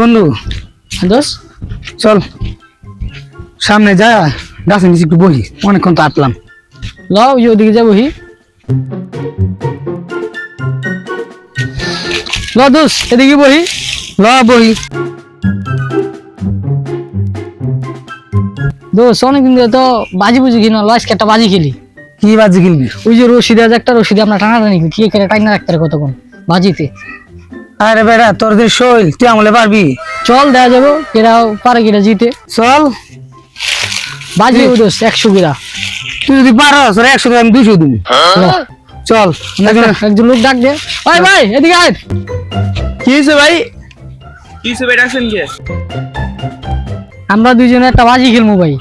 বন্ধু। দোষ চল। সামনে যা গাছের নিচে একটু বহি। অনেকক্ষণ তো আটলাম। লও ওই ওদিকে যাব হি ল দোষ এদিকে বহি। ল বহি। দোষ অনেকদিন ধরে তো বাজি বুঝি কিনা ল আজকে একটা বাজি খেলি। কি বাজি খেলবি? ওই যে রশিদে আছে একটা রশিদে আমরা টানা টানি কি করে টাইনা রাখতে পারে কতক্ষণ বাজিতে? আরে বেটা তোর যে শৈল তুই আমলে পারবি? চল দেয়া যাব কেরা পারে কিনা জিতে। চল। বাজি দোষ একশো কিরা তুই যদি পারস তোর একশো আমি দুশো দিবি। চল। একজন লোক ডাক দে। ওই ভাই এদিকে আয়। কি হয়েছে ভাই? কি হয়েছে ভাই ডাকছেন কে? আমরা দুইজনে একটা বাজি খেলব ভাই।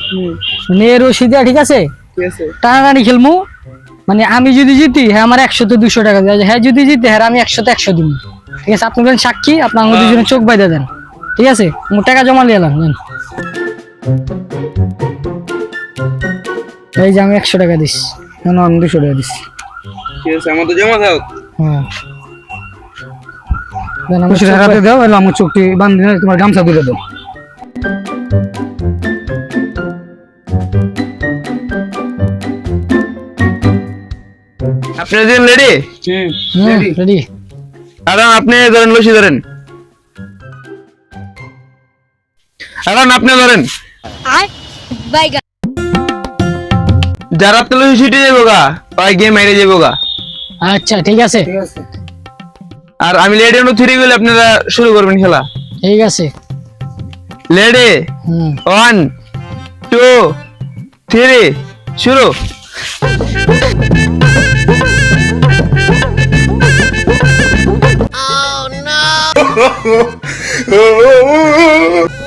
মানে এ রশিদে ঠিক আছে? ঠিক আছে। টানাটানি খেলব মানে আমি যদি জিতি হ্যাঁ আমার একশো তো দুশো টাকা দেওয়া হ্যাঁ যদি জিতে হ্যাঁ আমি একশো তো একশো দিব ঠিক আছে? আপনি বলেন সাক্ষী আপনার আমার দুজনে চোখ বাইদে দেন। ঠিক আছে? টাকা জমা দিয়ে এলাম দেন এই যে আমি একশো টাকা দিস। কেন আমি দুশো টাকা দিচ্ছি ঠিক আছে আমার তো জমা থাক হ্যাঁ। দেন আমার দাও চোখটি বান্ধি তোমার গামছা তুলে দাও। রেডি? আরাম আপনি ধরেন লসি ধরেন। আরাম আপনি ধরেন। যারা আপনি লসি ছুটে যাব গা তাই গেম মেরে যাব গা। আচ্ছা ঠিক আছে। ঠিক আছে। আর আমি লেডি অনু থ্রি গেলে আপনারা শুরু করবেন খেলা। ঠিক আছে। লেডি হুম ওয়ান টু থ্রি শুরু হ্যাঁ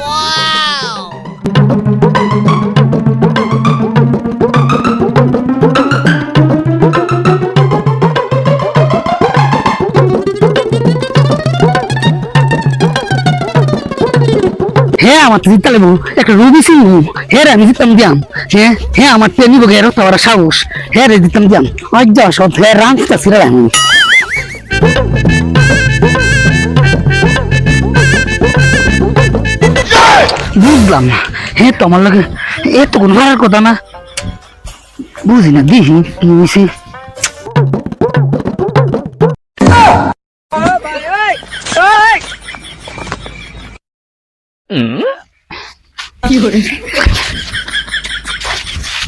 আমার জিততে লাগবো একটা রুবি সিং হ্যাঁ আমি জিততাম দিয়াম। হ্যাঁ হ্যাঁ আমার তো নিবো গেরো তো সাহস। হ্যাঁ রে, জিততাম দিয়াম। অজ যাও সব হ্যাঁ রাঁধতে ছিল আমি বুঝলাম না। হ্যাঁ তোমার লাগে এ তো কোনো ভাড়ার কথা না। বুঝি না দিহি কি হয়েছে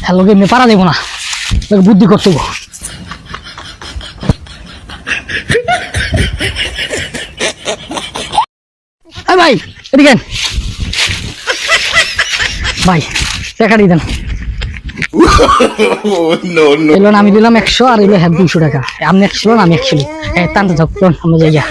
হ্যালো গেমে পারা দেবো না। বুদ্ধি করতে। ভাই এদিকে ভাই টাকা দিয়ে দেন এলো আমি দিলাম একশো আর এলো হ্যাঁ দুশো টাকা। আপনি একশো আমি একশো হ্যাঁ টানতে থাক চলুন, আমরা যাই গা।